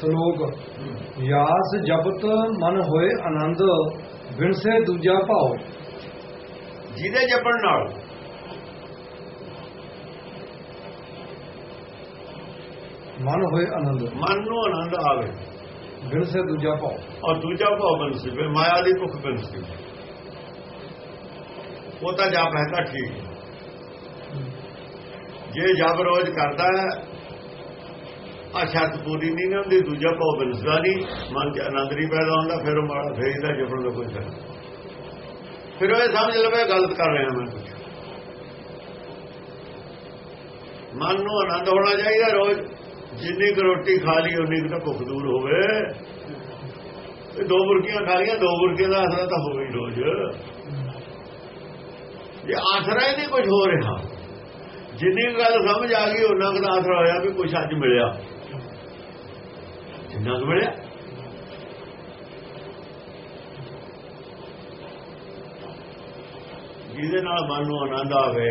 ਸ਼ਲੋਕ ਯਾਸ ਜਪਤ ਮਨ ਹੋਏ ਆਨੰਦ ਵਿਣਸੇ ਦੂਜਾ ਭਾਉ। ਜਿਹਦੇ ਜਪਣ ਨਾਲ ਮਨ ਹੋਏ ਆਨੰਦ। ਮਨ ਨੂੰ ਆਨੰਦ ਆਵੇ। ਵਿਣਸੇ ਦੂਜਾ ਭਾਉ। ਔਰ ਦੂਜਾ ਭਾਵ ਬਨਸੀ ਫਿਰ ਮਾਇਆ ਦੀ ਭੁੱਖ ਬਨਸੀ ਉਹ ਤਾਂ ਜਾਪ ਹੈ ਤਾਂ ਠੀਕ। ਜੇ ਜਪ ਰੋਜ਼ ਕਰਦਾ ਹੈ ਆ ਸ਼ਰਤ ਪੂਰੀ ਨਹੀਂ ਹੁੰਦੀ, ਦੂਜਾ ਭਾਵ ਬਿਲਸਦਾ ਨਹੀਂ, ਮਨ 'ਚ ਆਨੰਦ ਨਹੀਂ ਪੈਦਾ ਹੁੰਦਾ, ਫਿਰ ਉਹ ਮਾੜਾ ਫੇਰ ਇਹਦਾ ਜਪਣ ਦਾ ਕੋਈ ਫਾਇਦਾ ਫਿਰ ਉਹ ਸਮਝ ਲਵੇ ਗਲਤ ਕਰ ਰਿਹਾ ਮੈਂ ਕੁਝ ਮਨ ਨੂੰ ਆਨੰਦ ਹੋਣਾ ਚਾਹੀਦਾ ਰੋਜ਼। ਜਿੰਨੀ ਕੁ ਰੋਟੀ ਖਾ ਲਈ, ਉਨੀ ਕੁ ਤਾਂ ਭੁੱਖ ਦੂਰ ਹੋਵੇ। ਇਹ ਦੋ ਬੁਰਕੀਆਂ ਖਾ ਲੀਆਂ ਦੋ ਬੁਰਕੀਆਂ ਦਾ ਆਸਰਾ ਤਾਂ ਹੋਵੇ ਹੀ ਰੋਜ਼। ਜੇ ਆਸਰਾ ਹੀ ਨਹੀਂ ਕੁਝ ਹੋ ਰਿਹਾ, ਜਿੰਨੀ ਕੁ ਗੱਲ ਸਮਝ ਆ ਗਈ ਉਹਨਾਂ ਕੁ ਦਾ ਆਸਰਾ ਹੋਇਆ ਵੀ ਕੁਝ ਅੱਜ ਮਿਲਿਆ। ਜਿੰਨਾ ਕੁ ਮਿਲਿਆ? ਜਿਹਦੇ ਨਾਲ ਮਨ ਨੂੰ ਆਨੰਦ ਆਵੇ।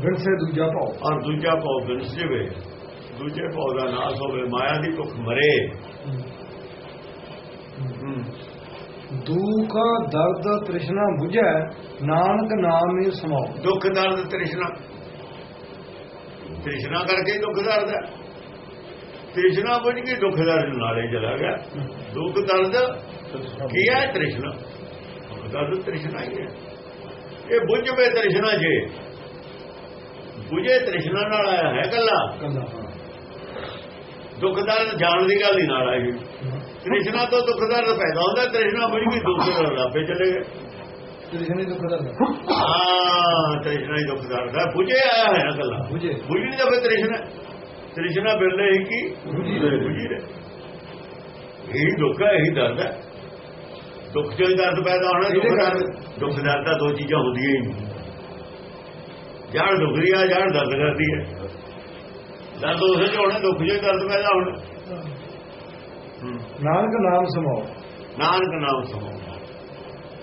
ਵਿਣਸੇ ਦੂਜਾ ਭਾਉ। ਔਰ ਦੂਜਾ ਭਾਵ ਬਿਨਸ ਜਾਵੇ ਦੂਜੇ ਭਾਵ ਦਾ ਨਾਸ ਹੋਵੇ ਮਾਇਆ ਦੀ ਭੁੱਖ ਮਰੇ। ਦੁਖ ਦਰਦ ਤ੍ਰਿਸ਼ਨਾ 부ਝੈ ਨਾਨਕ ਨਾਮ ਹੀ ਸਮਾਉ। ਦੁੱਖ ਦਰਦ ਤ੍ਰਿਸ਼ਨਾ। ਤ੍ਰਿਸ਼ਨਾ ਕਰਕੇ ਦੁੱਖ ਦਰਦ ਹੈ। ਤ੍ਰਿਸ਼ਨਾ ਬੁਝ ਕੇ ਦੁੱਖ ਦਰਦ ਨਾਲੇ ਚਲਾ ਗਿਆ। ਦੁੱਖ ਦਰਦ ਕੀ ਹੈ ਤ੍ਰਿਸ਼ਨਾ? ਦੁੱਖ ਦਰਦ ਤ੍ਰਿਸ਼ਨਾ ਹੀ ਹੈ। ਇਹ ਬੁਝ ਤ੍ਰਿਸ਼ਨਾ ਜੇ। ਬੁਝੇ ਤ੍ਰਿਸ਼ਨਾ ਨਾਲ ਆਇਆ ਹੈ ਕੰਦਾ ਦੁੱਖ ਦਰਦ ਜਾਣ ਦੀ ਗੱਲ ਹੀ ਨਾਲ ਆਈ। ਤ੍ਰਿਸ਼ਨਾ ਤੋਂ ਦੁੱਖ ਦਰਦ ਪੈਦਾ ਹੁੰਦਾ ਤ੍ਰਿਸ਼ਨਾ ਬੁਝ ਗਈ ਦੁੱਖ ਦਰਦ ਆਪੇ ਚਲੇ ਗਏ। ਤ੍ਰਿਸ਼ਨਾ ਦੁਖ ਦਰਦ ਹਾਂ। ਤ੍ਰਿਸ਼ਨਾ ਹੀ ਦੁੱਖ ਦਰਦ ਹੈ। ਬੁਝੇ ਆਇਆ ਹੈ ਝੇ ਬੁਝੀ। ਨਹੀਂ ਤਾਂ ਫਿਰ ਤ੍ਰਿਸ਼ਨਾ ਤ੍ਰਿਸ਼ਨਾ ਬਿਰਲੇ ਹੀ ਕੀ ਬੁਝੀ ਰਹੇ। ਇਹੀ ਦੁੱਖ ਹੈ ਇਹੀ ਦਰਦ ਹੈ। ਦੁੱਖ ਚੋਂ ਦਰਦ ਪੈਦਾ ਹੋਣਾ ਦੁੱਖ ਦਰਦ ਦੁੱਖ ਦਰਦ ਤਾਂ ਦੋ ਚੀਜ਼ਾਂ ਹੁੰਦੀਆਂ ਹੀ ਨਹੀਂ ਜੜ ਦੁਖਦੀ ਆ ਜੜ ਦਰਦ ਕਰਦੀ ਹੈ। ਦਰਦ ਉਸੇ ਚ ਹੋਣਾ ਦੁੱਖ ਚੋਂ ਦਰਦ ਪੈਦਾ ਹੋਣਾ। ਨਾਨਕ ਨਾਮ ਸਮਾਉ ਨਾਨਕ ਨਾਮ ਸਮਾਉ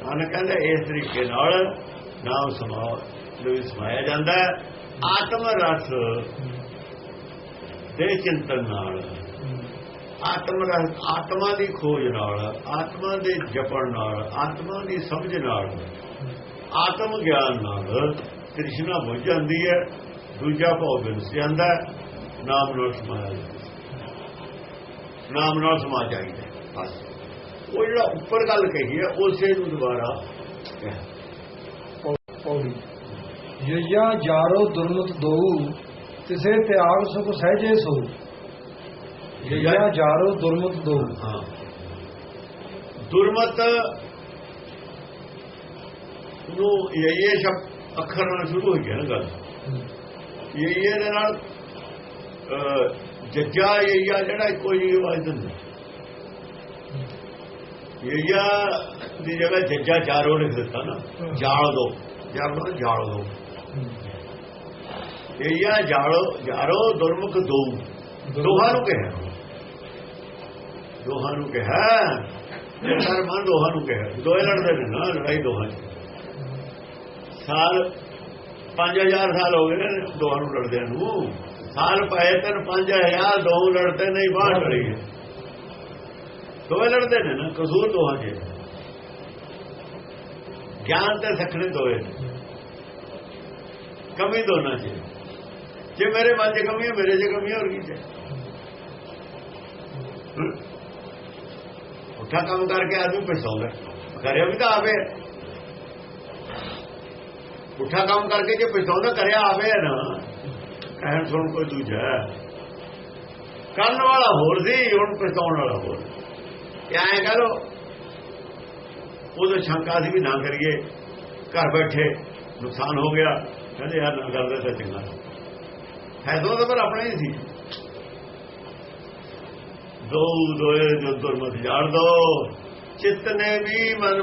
ਨਾਨਕ ਕਹਿੰਦਾ ਇਸ ਤਰੀਕੇ ਨਾਲ ਨਾਮ ਸਮਾਉ ਜੋ ਸਮਾਇਆ ਜਾਂਦਾ ਆਤਮ ਰਸ ਦੇ ਚਿੰਤਨ ਨਾਲ। ਆਤਮ ਰਸ ਆਤਮਾ ਦੀ ਖੋਜ ਨਾਲ, ਆਤਮਾ ਦੇ ਜਪਣ ਨਾਲ, ਆਤਮਾ ਦੀ ਸਮਝ ਨਾਲ। ਆਤਮ ਗਿਆਨ ਨਾਲ ਤ੍ਰਿਸ਼ਨਾ ਬੁੱਝ ਜਾਂਦੀ ਹੈ, ਦੂਜਾ ਭਾਵ ਬਿਨਸ ਜਾਂਦਾ ਨਾਮ ਨਾਲ ਸਮਾਜ ਨਾਮ ਨਾਲ ਸਮਾਜ ਆਈਦਾ ਬਸ। ਉਹ ਜਿਹੜਾ ਉੱਪਰ ਗੱਲ ਕਹੀ ਹੈ, ਉਸੇ ਨੂੰ ਦੁਬਾਰਾ ਪੌੜੀ। ਯਯਾ ਜਾਰੋ ਦੁਰਮਤ ਦੋ ਤਿਸੇ ਤਿਆਗ ਸੁਖ ਸਹਜੇ ਸੋ ਯਯਾ ਜਾਰੋ ਦੁਰਮਤ ਦਉ ਹਾਂ। ਦੁਰਮਤ ਨੂੰ ਇਹ ਇਹ ਸ਼ਬ ਅੱਖਰ ਨਾਲ ਸ਼ੁਰੂ ਹੋ ਗਿਆ ਨਾ ਗੱਲ। ਇਹ ਇਹ ਦੇ ਨਾਲ ਜੱਜਾ ਇਹ ਜਿਹੜਾ ਜਿਹੀ ਆਵਾਜ਼ ਦਿੰਦਾ। ਇਹ ਦੀ ਜਗ੍ਹਾ ਜੱਜਾ ਚਾਰੋਂ ਲਿਖ ਦਿੱਤਾ ਨਾ। ਜਾਲ ਦੋ। ਜਾਲ ਜਾਲ ਦੋ। ਇਹ ਆ ਜਾਲੋ ਜਾਰੋ ਦੁਰਮੁਖ ਦੋ। ਦੋਹਾਂ ਨੂੰ ਕਿਹਾ। ਦੋਹਾਂ ਨੂੰ ਕਿਹਾ। ਇਹ ਸਰਮਾਨ ਦੋਹਾਂ ਨੂੰ ਕਿਹਾ। ਦੋਏ ਲੜਦੇ ਨੇ ਨਾ ਲੜਾਈ ਦੋਹਾਂ ਸਾਲ 5000 ਸਾਲ ਹੋ ਗਏ ਨੇ ਦੋਹਾਂ ਨੂੰ ਲੜਦਿਆਂ ਨੂੰ। ਸਾਲ ਪਏ ਤਨ 5000 ਦੋ ਲੜਦੇ ਨਹੀਂ ਬਾਹਰ ਲੜੀ ਦੋਏ ਲੜਦੇ ਨੇ ਨਾ ਕਸੂਰ ਦੋਹਾਂ ਦੇ ਗਿਆਨ ਤੇ ਸਖਣੇ ਦੋਏ ਕਮੀ ਦੋਨਾਂ ਚ ਜੇ ਮੇਰੇ ਮਨ 'ਚ ਕਮੀ ਹੈ ਮੇਰੇ 'ਚ ਕਮੀ ਹੈ ਹੋਰ ਕੀ ਹੈ ਉੱਠਾ ਕੰਮ ਕਰਕੇ ਆਦਮੀ ਪਛਤਾਉਂਦਾ ਕਰਿਆ ਵੀ ਤਾਂ ਆਵੇ ਉੱਠਾ ਕੰਮ ਕਰਕੇ ਜੇ ਪਛਤਾਉਂਦਾ ਕਰਿਆ ਆਵੇ ਨਾ ਕਹਿਣ ਸੁਣ ਕੋਈ ਦੂਜਾ ਹੈ। ਕਰਨ ਵਾਲਾ ਹੋਰ ਸੀ ਹੁਣ ਪਛਤਾਉਣ ਵਾਲਾ ਹੋਰ ਇਹ ਐਂ ਕਹ ਲੋ ਉਦੋਂ ਸ਼ੰਕਾ ਸੀ ਵੀ ਨਾ ਕਰੀਏ ਘਰ ਬੈਠੇ ਨੁਕਸਾਨ ਹੋ ਗਿਆ ਕਹਿੰਦੇ ਯਾਰ ਨਾ ਕਰਦੇ ਤਾਂ ਚੰਗਾ ਫੈਸਲਾ ਤਾਂ ਪਰ ਆਪਣਾ ਹੀ ਸੀ। ਦੋ ਦੋਏ ਜੋ ਦੁਰਮਤ ਜਾੜ ਦੋ। ਚਿੱਤ ਨੇ ਵੀ ਮਨ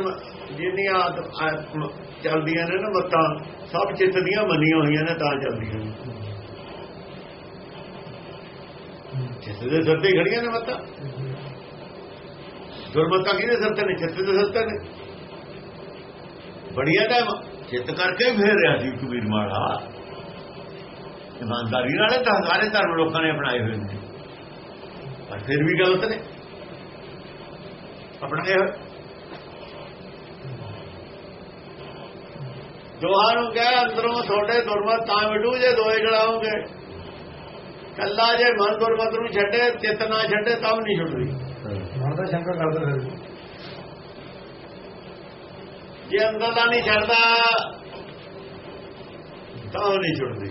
ਜਿੰਨੀਆਂ ਆਤਮ ਚੱਲਦੀਆਂ ਨੇ ਨਾ ਮਤਾਂ, ਸਭ ਚਿੱਤ ਦੀਆਂ ਮੰਨੀਆਂ ਹੋਈਆਂ ਨੇ, ਤਾਂ ਚੱਲਦੀਆਂ ਨੇ। ਚਿੱਤ ਦੇ ਸਿਰ ਤੇ ਖੜੀਆਂ ਨੇ ਮਤਾਂ। ਦੁਰਮਤਾਂ ਕਿਹਦੇ ਸਿਰ ਤੇ ਨੇ? ਚਿੱਤ ਦੇ ਸਿਰ ਤੇ ਨੇ। ਬੜੀਆਂ ਟਾਈਮ ਚਿੱਤ ਕਰਕੇ ਫੇਰ ਰਿਹਾ ਸੀ ਕਬੀਰ ਮਾੜਾ ਇਮਾਨਦਾਰੀ ਨਾਲ ਤਾਂ ਸਾਰੇ ਧਰਮ ਲੋਕਾਂ ਨੇ ਅਪਣਾਏ ਹੋਏ ਨੇ। ਪਰ ਫਿਰ ਵੀ ਗਲਤ ਨੇ। ਆਪਣਾ ਇਹ ਦੋਹਾਂ ਨੂੰ ਕਹਿ ਅੰਦਰੋਂ ਤੁਹਾਡੇ ਦੁਰਮਤ ਤਾਂ ਮਿਟੂ ਜੇ ਦੋਏ ਜਲਾਓਗੇ। ਕੱਲਾ ਜੇ ਮਨ ਦੁਰਮਤ ਨੂੰ ਛੱਡੇ ਚਿੱਤ ਨਾ ਛੱਡੇ ਤਾਂ ਨਹੀਂ ਛੁੱਟਦੀ। ਮਨ ਦਾ ਸ਼ੰਕਾ ਕਰਦਾ ਫਿਰ। ਜੇ ਅੰਦਰ ਦਾ ਨਹੀਂ ਛੱਡਦਾ ਤਾਂ ਨਹੀਂ ਛੁੱਟਦੀ।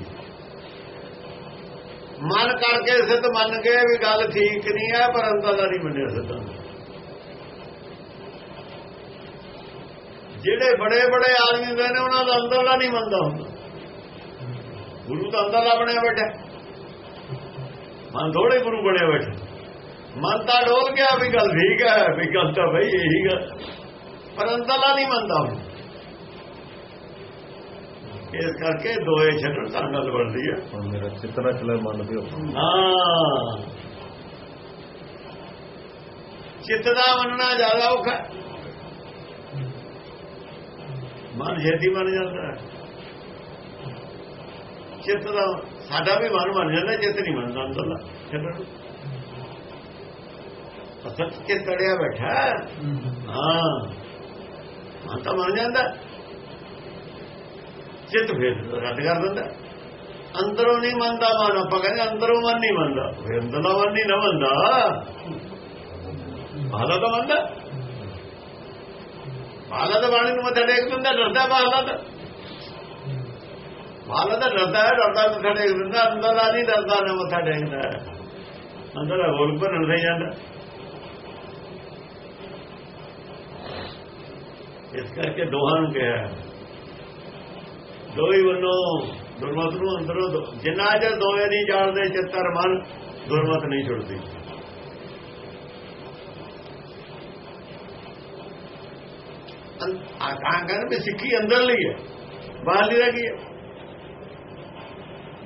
ਮਨ ਕਰਕੇ ਸਿੱਧ ਮੰਨ ਗਏ ਵੀ ਗੱਲ ਠੀਕ ਨਹੀਂ ਹੈ, ਪਰ ਅੰਦਰ ਦਾ ਨਹੀਂ ਮੰਨਿਆ ਸਿੱਧਾ। ਜਿਹੜੇ ਬੜੇ ਬੜੇ ਆਦਮੀ ਹੁੰਦੇ ਨੇ, ਉਹਨਾਂ ਦਾ ਅੰਦਰ ਦਾ ਨਹੀਂ ਮੰਨਦਾ ਹੁੰਦਾ। ਗੁਰੂ ਤਾਂ ਅੰਦਰ ਦਾ ਬਣਿਆ ਬੈਠਾ। ਮਨ ਥੋੜੇ ਗੁਰੂ ਬਣਿਆ ਬੈਠਾ। ਮਨ ਤਾਂ ਡੋਲ ਗਿਆ ਵੀ ਗੱਲ ਠੀਕ ਹੈ, ਵੀ ਗੱਲ ਤਾਂ ਬਈ ਇਹੀ ਗੱਲ। ਪਰ ਅੰਦਰ ਦਾ ਨਹੀਂ ਮੰਨਦਾ ਹੁਣ ਇਸ ਕਰਕੇ ਦੋਏ ਛੱਡਣ ਤਾਂ ਗੱਲ ਬਣਦੀ ਹੈ ਹੁਣ ਮੇਰਾ ਚਿੱਤਨਾ ਚਲੇ ਮਨ ਦੇ ਹਾਂ। ਚਿੱਤ ਦਾ ਮੰਨਣਾ ਜ਼ਿਆਦਾ ਔਖਾ। ਮਨ ਛੇਤੀ ਮੰਨ ਜਾਂਦਾ। ਹੈ ਚਿੱਤ ਦਾ ਸਾਡਾ ਵੀ ਮਨ ਮੰਨ ਜਾਂਦਾ ਚਿੱਤ ਨਹੀਂ ਮੰਨਦਾ ਅੰਦਰਲਾ ਛੱਡਣ। ਨੂੰ। ਅਸਲ ਚ ਤੜਿਆ ਬੈਠਾ। ਹੈ। ਹਾਂ। ਮਨ ਤਾਂ ਮੰਨ ਜਾਂਦਾ। ਚਿੱਤ ਫਿਰ ਰੱਦ ਕਰ ਦਿੰਦਾ। ਅੰਦਰੋਂ ਨਹੀਂ ਮੰਨਦਾ ਮਨ, ਆਪਾਂ ਕਹਿੰਦੇ ਅੰਦਰੋਂ ਮਨ ਨਹੀਂ ਮੰਨਦਾ। ਫਿਰ ਅੰਦਰਲਾ ਮਨ ਨਹੀਂ ਨਾ ਮੰਨਦਾ। ਬਾਹਲਾ ਤਾਂ ਮੰਨਦਾ। ਬਾਹਲਾ ਤਾਂ ਬਾਣੀ ਨੂੰ ਮੱਥਾ ਟੇਕ ਦਿੰਦਾ, ਡਰਦਾ ਬਾਹਲਾ ਤਾਂ। ਬਾਹਲਾ ਤਾਂ ਡਰਦਾ ਹੈ, ਡਰਦਾ ਮੱਥਾ ਟੇਕ ਦਿੰਦਾ ਅੰਦਰ ਦਾ ਨਹੀਂ ਡਰਦਾ ਨਾ ਮੱਥਾ ਟੇਕਦਾ। ਅੰਦਰਲਾ ਹੋਰ ਭਰਨ ਨਹੀਂ ਜਾਂਦਾ। ਇਸ ਕਰਕੇ ਦੋਹਾਂ ਨੂੰ ਕਿਹਾ ਦੋਈ ਵੱਲੋਂ ਦੁਰਮਤ ਨੂੰ ਅੰਦਰੋਂ ਦੋ- ਜਿੰਨਾ ਚਿਰ ਦੋਵੇਂ ਨਹੀਂ ਜਾਣਦੇ, ਚਿੱਤਰ ਮਨ ਦੁਰਮਤ ਨਹੀਂ ਛੁੱਟਦੀ ਆ ਕਾਂ ਵੀ ਸਿੱਖੀ ਅੰਦਰ ਲਈ ਹੈ। ਬਾਹਰ ਲਈ ਕੀ ਹੈ?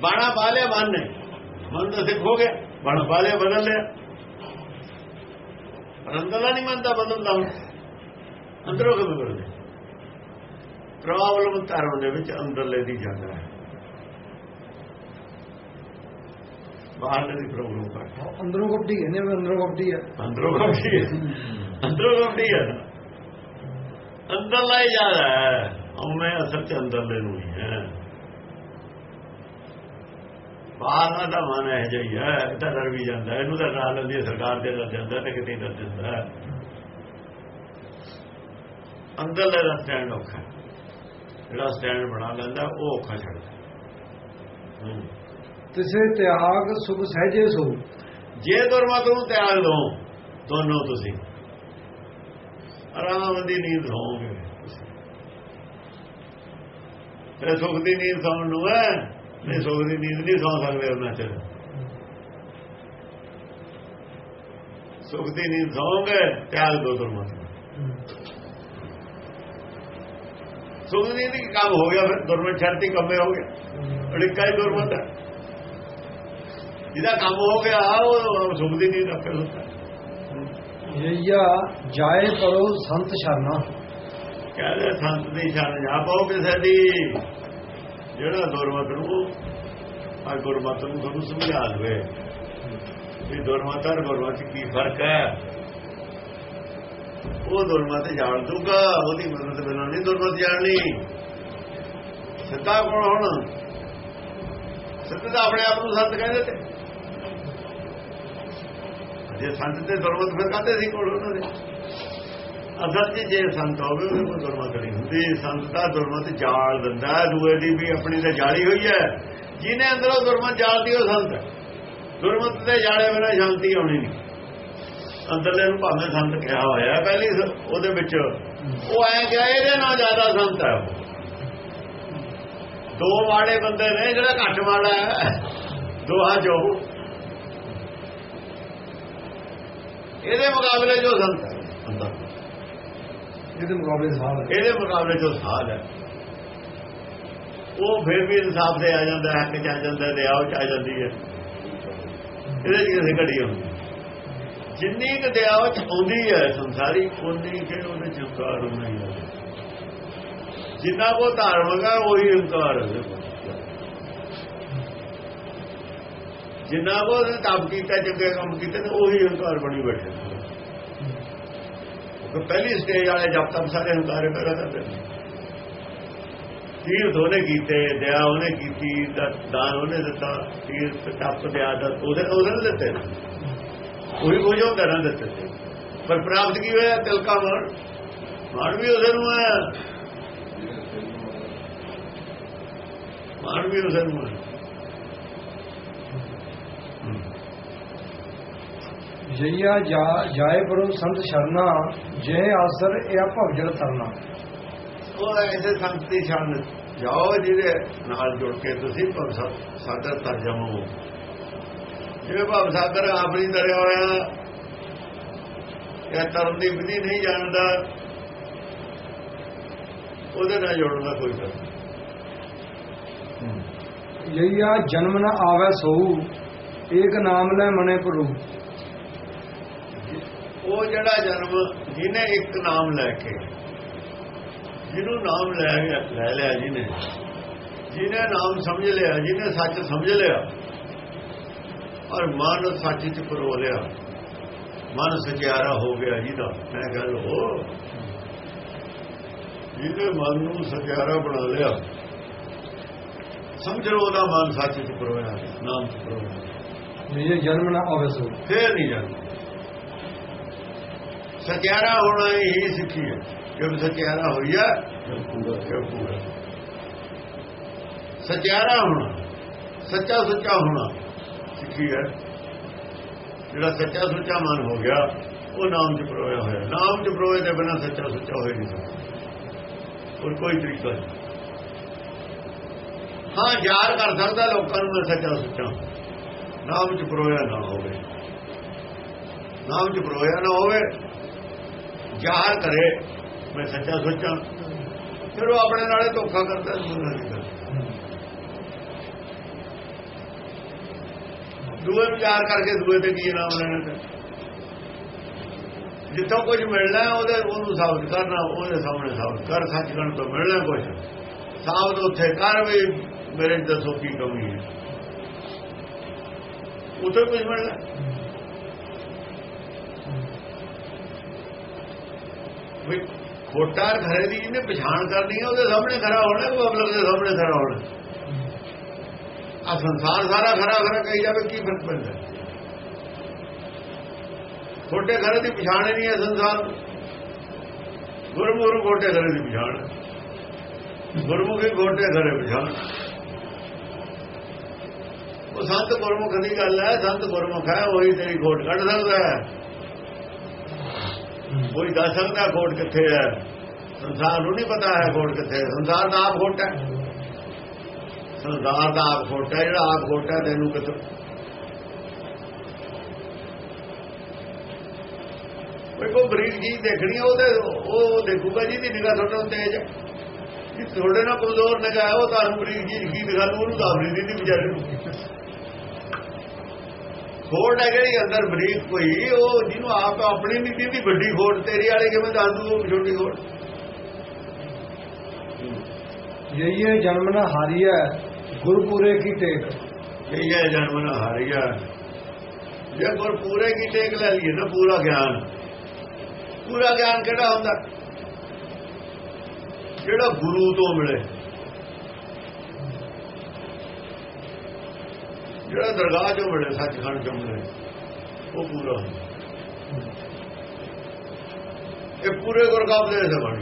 ਬਾਣਾ ਪਾ ਲਿਆ, ਮਨ ਮਨ ਤਾਂ ਸਿੱਖ ਹੋ ਗਿਆ। ਬਾਣਾ ਪਾ ਲਿਆ, ਬਦਲ ਲਿਆ। ਅੰਦਰਲਾ ਨਹੀਂ ਮੰਨਦਾ, ਬਦਲਦਾ ਹੁਣ। ਅੰਦਰੋਂ ਕਿਵੇਂ ਬਦਲੇ ਪ੍ਰੋਬਲਮ ਧਰਮ ਦੇ ਵਿੱਚ ਅੰਦਰਲੇ ਦੀ ਜਾਂਦਾ ਹੈ। ਬਾਹਰਲੇ ਦੀ ਪ੍ਰੋਬਲਮ ਘੱਟ ਅੰਦਰੋਂ ਕਪਟੀ ਕਹਿੰਦੇ ਵੀ ਅੰਦਰੋਂ ਕਪਟੀ ਹੈ। ਅੰਦਰੋਂ ਕਪਟੀ ਹੈ। ਅੰਦਰੋਂ ਕਪਟੀ ਹੈ। ਅੰਦਰਲਾ ਹੀ ਜ਼ਿਆਦਾ ਹੈ। ਹਉਮੈ ਅਸਲ ਚ ਅੰਦਰਲੇ ਨੂੰ ਹੀ ਹੈ। ਬਾਹਰਲਾ ਦਾ ਮਨ ਹੈ ਜਿਹੀ ਹੈ ਤਾਂ ਡਰ ਵੀ ਜਾਂਦਾ ਹੈ, ਇਹਨੂੰ ਤਾਂ ਡਰਾ ਲੈਂਦੀ ਹੈ ਸਰਕਾਰ ਤੇ ਡਰ ਜਾਂਦਾ ਤੇ ਕਿਤੇ ਡਰ ਜਾਂਦਾ ਹੈ। ਅੰਦਰਲੇ ਦਾ ਸਟੈਂਡ ਔਖਾ ਹੈ। ਜਿਹੜਾ ਸਟੈਂਡ ਬਣਾ ਲੈਂਦਾ ਉਹ ਔਖਾ ਛੱਡਦਾ। ਤਿਸੇ ਤਿਆਗ ਸੁਖ ਸਹਜੇ ਸੋ। ਜੇ ਦੁਰਮਤ ਨੂੰ ਤਿਆਗ ਦੋ ਦੋਨੋਂ ਤੁਸੀਂ। ਆਰਾਮ ਦੀ ਨੀਂਦ ਹੋਵੋਗੇ ਤੇ ਸੁਖ ਦੀ ਨੀਂਦ ਸੌਣ ਨੂੰ ਹੈ ਨਹੀਂ ਸੁਖ ਦੀ ਨੀਂਦ ਨਹੀਂ ਸੌ ਸਕਦੇ ਉਹਨਾਂ ਚ ਸੁਖ ਦੀ ਨੀਂਦ ਸੌਂਗੇ ਤਿਆਗ ਦੋ ਦੁਰਮਤ ਨੂੰ। ਸੁਖ ਦੀ ਨੀਂਦ ਕੀ ਕੰਮ ਹੋ ਗਿਆ ਫਿਰ ਦੁਰਮਤ ਛੱਡਤੀ ਕੰਮੇ ਹੋ ਗਿਆ। ਅੜਿੱਕਾ ਹੀ ਦੁਰਮਤ ਹੈ। ਜਿਹਦਾ ਕੰਮ ਹੋ ਗਿਆ ਉਹ ਸੁਖ ਦੀ ਨੀਂਦ ਆਪੇ ਹੁੰਦਾ ਯਈਆ ਜਾਏ ਪਰੋ ਸੰਤ ਸ਼ਰਨਾ। ਕਹਿੰਦੇ ਸੰਤ ਦੀ ਸ਼ਰਨ ਜਾ ਪਾਓ ਕਿਸੇ ਦੀ। ਜਿਹੜਾ ਦੁਰਮਤ ਨੂੰ ਆ ਗੁਰਮਤ ਨੂੰ ਤੁਹਾਨੂੰ ਸਮਝਾ ਦੇਵੇ। ਵੀ ਦੁਰਮਤ ਔਰ ਗੁਰਮਤ ਕੀ ਫ਼ਰਕ ਹੈ? ਉਹ ਦੁਰਮਤ ਜਾਣ ਦੂਗਾ ਉਹਦੀ ਮਦਦ ਬਿਨਾਂ ਨਹੀਂ ਦੁਰਮਤ ਜਾਣਨੀ। ਸਿੱਧਾ ਕੋਣ ਹੁਣ। ਸਿੱਧਾ ਤਾਂ ਆਪਣੇ ਆਪ ਨੂੰ ਸੰਤ ਕਹਿੰਦੇ ਤੇ। ਜੇ ਸੰਤ ਤੇ ਦੁਰਮਤ ਫਿਰ ਕਾਹਤੇ ਸੀ ਕੋਲ ਉਹਨਾਂ ਦੇ ਅਸਲ 'ਚ ਜੇ ਸੰਤ ਹੋਵੇ, ਉਹਦੇ ਕੋਲ ਦੁਰਮਤ ਨਹੀਂ ਹੁੰਦੀ। ਸੰਤ ਦਾ ਦੁਰਮਤ ਜਾਲ ਦਿੰਦਾ ਦੂਏ ਦੀ ਵੀ ਆਪਣੀ ਤੇ ਜਾਲੀ ਹੋਈ ਹੈ। ਜਿਹਨੇ ਅੰਦਰੋਂ ਦੁਰਮਤ ਜਾਲਦੀ ਉਹ ਸੰਤ। ਦੁਰਮਤ ਦੇ ਜਾਲੇ ਬਿਨਾਂ ਸ਼ਾਂਤੀ ਆਉਣੀ ਨਹੀਂ। ਅੰਦਰਲੇ ਨੂੰ ਭਾਵੇਂ ਸੰਤ ਕਿਹਾ ਹੋਇਆ ਪਹਿਲੀ ਉਹਦੇ ਵਿੱਚ ਉਹ ਐ ਕਿ ਇਹਦੇ ਨਾਲ ਜ਼ਿਆਦਾ ਸੰਤ ਹੈ। ਦੋ ਮਾੜੇ ਬੰਦੇ ਨੇ ਜਿਹੜਾ ਘੱਟ ਮਾੜਾ ਹੈ ਦੋਹਾਂ ਚੋਂ। ਇਹਦੇ ਮੁਕਾਬਲੇ ਜੋ ਸੰਤ ਹੈ। ਇਹਦੇ ਮੁਕਾਬਲੇ ਸਾਹ ਹੈ। ਇਹਦੇ ਮੁਕਾਬਲੇ ਜੋ ਸਾਧ ਹੈ। ਉਹ ਫਿਰ ਵੀ ਇਨਸਾਫ ਤੇ ਆ ਜਾਂਦਾ ਹੈ ਕਿ ਆ ਜਾਂਦਾ ਤੇ ਆਉ ਚ ਜਾਂਦੀ ਹੈ। ਇਹਦੇ ਕਿਸੇ ਘੜੀ ਹੁੰਦੀ ਜਿੰਨੀ ਕਿ ਦਿਆਵ ਚ ਆਉਂਦੀ ਹੈ ਸੰਸਾਰੀ ਉਨੀ ਕਿ ਉਹਦੇ ਚ ਹੰਕਾਰ ਨਹੀਂ ਹੈ ਜਿੰਨਾ ਕੋ ਧਾਰਮਿਕ ਹੈ ਉਹੀ ਹੰਕਾਰ ਹੈ। ਜਿੰਨਾ ਕੋ ਤਪ ਕੀਤਾ, ਚੰਗੇ ਕੰਮ ਕੀਤੇ ਨੇ ਉਹੀ ਹੰਕਾਰ ਬਣੀ ਬੈਠੇ। ਉਹ ਪਹਿਲੀ ਸਟੇਜ ਵਾਲੇ ਜਦ ਤੱਕ ਸਾਰੇ ਹੰਕਾਰੇ ਪੈਦਾ ਕਰਦੇ ਨੇ। ਤੀਰਥ ਉਹਨੇ ਕੀਤੇ, ਦਇਆ ਉਹਨੇ ਕੀਤੀ ਦਾਨ ਉਹਨੇ ਦਿੱਤਾ, ਤੀਰਥ ਤਪ, ਦਇਆ ਦਾ ਉਹਦੇ ਉਹਦੇ ਨੇ ਦਿੱਤੇ ਨੇ। ਉਹੀ ਕੁਝ ਹੁੰਦਾ ਨਾ ਦਿੱਤੇ। ਪਰ ਪ੍ਰਾਪਤ ਕੀ ਹੋਇਆ? ਤਿਲਕਾ ਮਾਰ। ਮਾਰ ਵੀ ਉਹਦੇ ਨੂੰ ਹੈ। ਮਾਰ ਵੀ ਉਹਦੇ ਨੂੰ ਹਮ। ਜਈਆ ਜਾ- ਜਾਏ ਪਰੋ ਸੰਤ ਸ਼ਰਨਾ ਜੇ ਆਸਰ ਇਹ ਭਵਜਲ ਤਰਨਾ। ਉਹ ਐਸੇ ਸੰਤ ਦੀ ਸ਼ਰਨ। ਜਾਓ ਜਿਹਦੇ ਨਾਲ ਜੁੜ ਕੇ ਤੁਸੀਂ ਭਵ ਸਾ- ਸਾਗਰ ਤਰ ਜਾਵੋ ਜਿਵੇਂ ਭਵ ਸਾਗਰ ਆਪਣੀ ਤਰਿਆ ਹੋਇਆ। ਇਹ ਤਰਨ ਦੀ ਵਿਧੀ ਨਹੀਂ ਜਾਣਦਾ। ਉਹਦੇ ਨਾਲ ਜੁੜਨ ਦਾ ਕੋਈ ਫਾਇਦਾ ਨਹੀਂ। ਜਈਆ ਜਨਮ ਨ ਆਵੇ ਸੋਊ ਏਕ ਨਾਮ ਲੈ ਮਨੇ ਪਰੂ ਉਹ ਜਿਹੜਾ ਜਨਮ ਜਿਹਨੇ ਇੱਕ ਨਾਮ ਲੈ ਕੇ ਜਿਹਨੂੰ ਨਾਮ ਲੈ ਲੈ ਲਿਆ ਜਿਹਨੇ ਜਿਹਨੇ ਨਾਮ ਸਮਝ ਲਿਆ ਜਿਹਨੇ ਸੱਚ ਸਮਝ ਲਿਆ ਔਰ ਮਨ ਸੱਚ ਚ ਪਰੋ ਲਿਆ। ਮਨ ਸਚਿਆਰਾ ਹੋ ਗਿਆ ਜਿਹਦਾ। ਮੈਂ ਗੱਲ ਹੋ ਜਿਹਨੇ ਮਨ ਨੂੰ ਸਚਿਆਰਾ ਬਣਾ ਲਿਆ। ਸਮਝ ਲਓ ਉਹਦਾ ਮਨ ਸੱਚ ਚ ਪਰੋਇਆ ਨਾਮ ਚ ਪਰੋਇਆ ਜਈਆ ਜਨਮ ਨ ਆਵੇ ਸੋਊ ਫੇਰ ਨਹੀਂ ਜਾਂਦਾ ਸਚਿਆਰਾ ਹੋਣਾ ਹੀ ਸਿੱਖੀ ਹੈ। ਜਦ ਸਚਿਆਰਾ ਹੋਈਆ ਪੂਰਾ ਸਚਿਆਰਾ ਹੋਣਾ ਸੱਚਾ ਸੁੱਚਾ ਹੋਣਾ। ਸਿੱਖੀ ਹੈ। ਜਿਹੜਾ ਸੱਚਾ ਸੁੱਚਾ ਮਨ ਹੋ ਗਿਆ, ਉਹ ਨਾਮ ਚ ਪਰੋਇਆ ਹੋਇਆ। ਨਾਮ ਚ ਪਰੋਏ ਦੇ ਬਿਨਾ ਸੱਚਾ ਸੁੱਚਾ ਹੋਏ ਨਹੀਂ। ਸਕਦਾ ਹੋਰ ਕੋਈ ਤਰੀਕਾ ਨਹੀਂ। ਹਾਂ, ਯਾਰ ਕਰ ਸਕਦਾ, ਲੋਕਾਂ ਨੂੰ ਮੈਂ ਸੱਚਾ ਸੁੱਚਾ। ਨਾਮ ਚ ਪਰੋਇਆ ਨਾ ਹੋਵੇ। ਨਾਮ ਚ ਪਰੋਇਆ ਨਾ ਹੋਵੇ। ਜ਼ਾਹਰ ਕਰੇ, ਮੈਂ ਸੱਚਾ ਸੋਚਾਂ। ਫਿਰ ਉਹ ਆਪਣੇ ਨਾਲੇ ਧੋਖਾ ਕਰਦਾ ਦੂਜਾ ਨਹੀਂ ਕਰਦਾ ਦੂਏ ਵਿਚਾਰ ਕਰਕੇ ਦੂਏ ਤੇ ਕੀ ਨਾਮ ਲੈਣਾ ਤੇ? ਜਿੱਥੋਂ ਕੁਝ ਮਿਲਣਾ ਉਹਦੇ ਉਹਨੂੰ ਸਾਬਤ ਕਰਨਾ, ਉਹਦੇ ਸਾਹਮਣੇ ਸਾਬਤ ਕਰ, ਸੱਚਖੰਡ ਤੋਂ ਮਿਲਣਾ ਕੁਝ। ਸਾਬਤ ਉੱਥੇ ਕਰ ਵੀ ਮੇਰੇ ਦੱਸੋ ਕੀ ਕਮੀ ਹੈ। ਉੱਥੇ ਕੁਝ ਮਿਲਣਾ ਵੀ ਖੋਟਾ ਘਰੇ ਦੀ ਜਿਹਨੇ ਪਛਾਣ ਕਰਨੀ ਹੈ, ਉਹਦੇ ਸਾਹਮਣੇ ਖੜਾ ਹੋਣਾ ਉਹ ਅਗਲੇ ਦੇ ਸਾਹਮਣੇ ਖੜਾ ਹੋਣਾ ਆ ਸੰਸਾਰ ਸਾਰਾ ਖਰਾ ਖਰਾ ਕਹੀ ਜਾਵੇ ਕੀ ਫ਼ਰਕ ਪੈਂਦਾ? ਖੋਟੇ ਘਰੇ ਦੀ ਪਛਾਣ ਨਹੀਂ ਹੈ ਸੰਸਾਰ। ਗੁਰਮੁਖ ਖੋਟੇ ਘਰੇ ਦੀ ਪਛਾਣ। ਗੁਰਮੁਖੀ ਖੋਟੇ ਘਰੇ ਪਛਾਣ। ਉਹ ਸੰਤ ਗੁਰਮੁਖ ਦੀ ਗੱਲ ਹੈ, ਸੰਤ ਗੁਰਮੁਖ ਹੈ, ਉਹੀ ਤੇਰੀ ਖੋਟ ਕੱਢ ਸਕਦਾ ਹੈ। ਕੋਈ ਦੱਸ ਸਕਦਾ ਖੋਟ ਕਿੱਥੇ ਹੈ। ਸੰਸਾਰ ਨੂੰ ਨਹੀਂ ਪਤਾ ਹੈ ਖੋਟ ਕਿੱਥੇ ਹੈ। ਸੰਸਾਰ ਦਾ ਆਪ ਖੋਟ ਹੈ। ਸੰਸਾਰ ਦਾ ਆਪ ਖੋਟਾ ਜਿਹੜਾ ਆਪ ਖੋਟਾ ਹੈ, ਤੈਨੂੰ ਕਿੱਥੋਂ? ਕੋਈ ਕੋ ਬਰੀਕ ਜੀ ਦੇਖਣੀ ਹੈ, ਉਹਦੇ ਉਹ ਦੇਖੂਗਾ ਜਿਹਦੀ ਨਿਗਾਹ ਤੁਹਾਡੇ ਤੋਂ ਹੈ ਜੇ। ਤੁਹਾਡੇ ਨਾਲ ਕਮਜ਼ੋਰ ਨਿਗਾਹ ਉਹ ਤੁਹਾਨੂੰ ਬਰੀਕ ਜੀ ਕੀ ਦਿਖਾ ਲੂ ਉਹਨੂੰ ਤਾਂ ਨਹੀਂ ਦਿੰਦੀ ਵਿਚਾਰੇ ਨੂੰ। ਖੋੜ ਹੈ ਜਿਹੜੀ ਅੰਦਰ ਬਰੀਕ ਕੋਈ ਉਹ ਜਿਹਨੂੰ ਆਪ ਆਪਣੀ ਨੀਤੀ ਦੀ ਵੱਡੀ ਖੋੜ ਤੇਰੀ ਵਾਲੇ ਕਿਵੇਂ ਦੱਸ ਦੂ ਉਹ ਛੋਟੀ ਖੋੜ ਜਈਏ ਜਨਮ ਨ ਹਾਰੀਐ ਗੁਰਪੂਰੇ ਕੀ ਟੇਕ? ਇਹ ਹੈ, ਜਨਮ ਨਾ ਹਾਰਿਆ ਜੇ ਗੁਰਪੂਰੇ ਕੀ ਟੇਕ ਲੈ ਲਈਏ ਨਾ ਪੂਰਾ ਗਿਆਨ। ਪੂਰਾ ਗਿਆਨ ਕਿਹੜਾ ਹੁੰਦਾ? ਜਿਹੜਾ ਗੁਰੂ ਤੋਂ ਮਿਲੇ। ਜਿਹੜਾ ਦਰਗਾਹ ਚੋਂ ਮਿਲੇ, ਸੱਚਖੰਡ ਚੋਂ ਮਿਲੇ, ਉਹ ਪੂਰਾ ਹੁੰਦਾ। ਇਹ ਪੂਰੇ ਗੁਰਗਾਬ ਦੇ ਸਬਣ